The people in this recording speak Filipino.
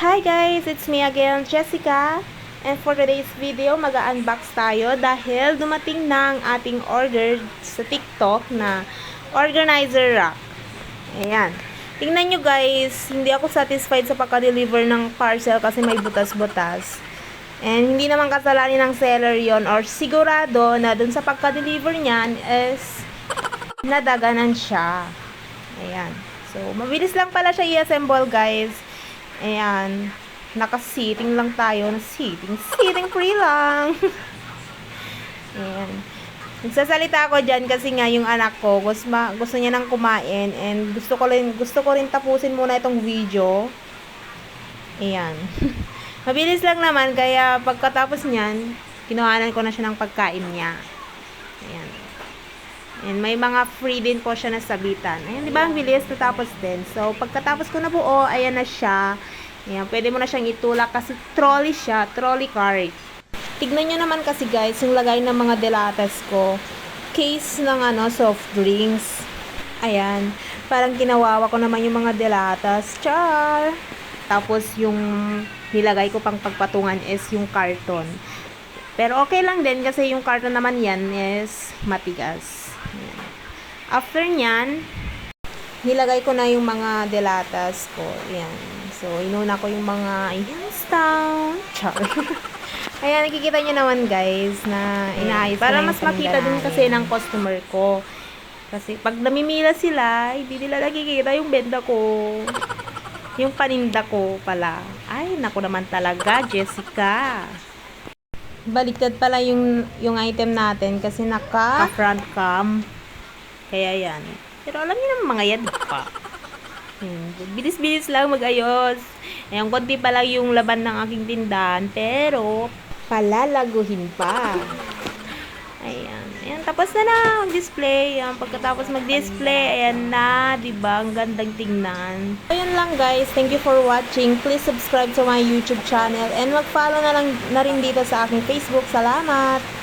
Hi guys, it's me again, Jessica. And for today's video, mag-unbox tayo dahil dumating na ang ating order sa TikTok na organizer rack. Ayan. Tingnan nyo guys, hindi ako satisfied sa pagka-deliver ng parcel kasi may butas-butas. And hindi naman kasalanan ng seller yon or sigurado na dun sa pagka-deliver niyan is nadaganan siya. Ayan. So, mabilis lang pala siya i-assemble, guys. Ayan. Naka-sitting lang tayo. Sitting, sitting free lang. Ayan. Nagsasalita ako dyan kasi nga yung anak ko, gusto, gusto niya nang kumain and gusto ko rin, gusto ko rin tapusin muna itong video. Ayan. Mabilis lang naman, kaya pagkatapos niyan, kinuhanan ko na siya ng pagkain niya. Ayan. And may mga free din po siya na sabitan. Ayan, di ba? Ang bilis natapos din. So, pagkatapos ko na buo, ayan na siya. Ayan, pwede mo na siyang itulak kasi trolley siya, trolley cart. Tignan nyo naman kasi guys, yung lagay ng mga delatas ko. Case ng ano, soft drinks. Ayan. Parang kinawawa ko naman yung mga delatas. Char! Tapos yung nilagay ko pang pagpatungan is yung carton. Pero okay lang din kasi yung carton naman yan is matigas. After nyan, nilagay ko na yung mga delatas ko. Ayan. So, inuna ko yung mga Youngstown. Char. Ayan, nakikita nyo naman guys na inaayos Para na mas makita din kasi ng customer ko. Kasi pag namimila sila, hindi nila nakikita yung benda ko. Yung paninda ko pala. Ay, naku naman talaga, Jessica. Baliktad pala yung, yung item natin kasi naka front cam. Kaya yan. Pero alam niyo naman mga yan pa. Hmm, bilis-bilis lang mag-ayos. Ayan, konti pa lang yung laban ng aking tindahan. Pero, palalaguhin pa. Ayan. Ayan, tapos na na mag-display. Ayan, pagkatapos mag-display, ayan na, ba? Ang gandang tingnan. Ayun lang guys. Thank you for watching. Please subscribe to my YouTube channel and mag-follow na lang na rin dito sa aking Facebook. Salamat!